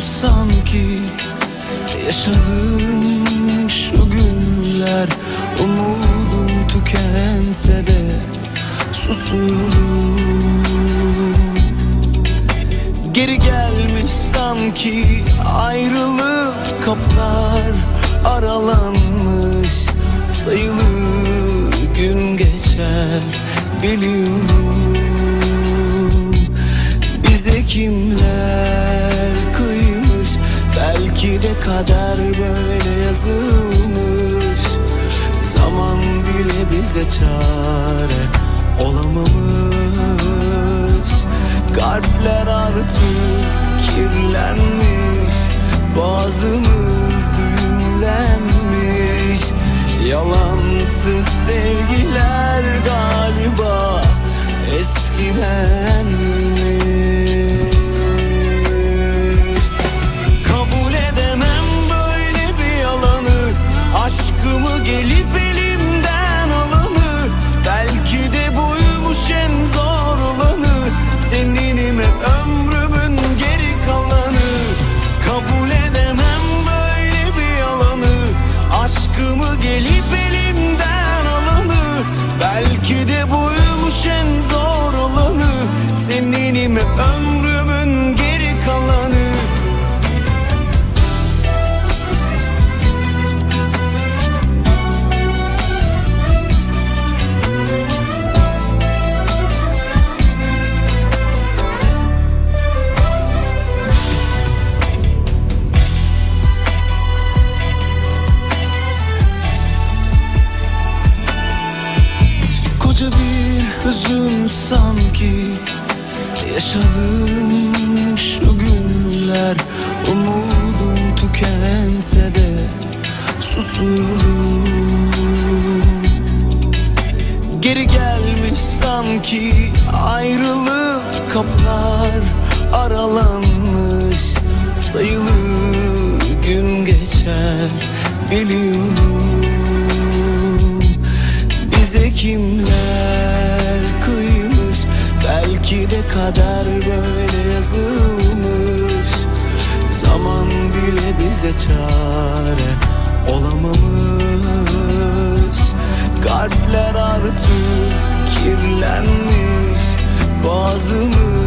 sanki Yaşadığım şu günler Umudum tükense de Susuyorum Geri gelmiş sanki ayrılık kaplar aralanmış Sayılı gün geçer biliyorum. Bize kimler kader böyle yazılmış. Zaman bile bize çare olamamış. Kalpler artık kirlenmiş. Boğazımız düğümlenmiş. Yalansız sevgiler galiba eskidenmiş gelip elimden alanı Belki de buymuş en zor olanı Seninim hep ömrümün geri kalanı. Kabul edemem böyle bir yalanı. Aşkımı gelip elimden alanı Belki de buymuş sanki Yaşadığım şu günler Umudum tükense de Susuyorum Geri gelmiş sanki ayrılık kapılar aralanmış Sayılı gün geçer biliyorum. Bize kimler kader böyle yazılmış. Zaman bile bize çare olamamış. Kalpler artık kirlenmiş Boğazımız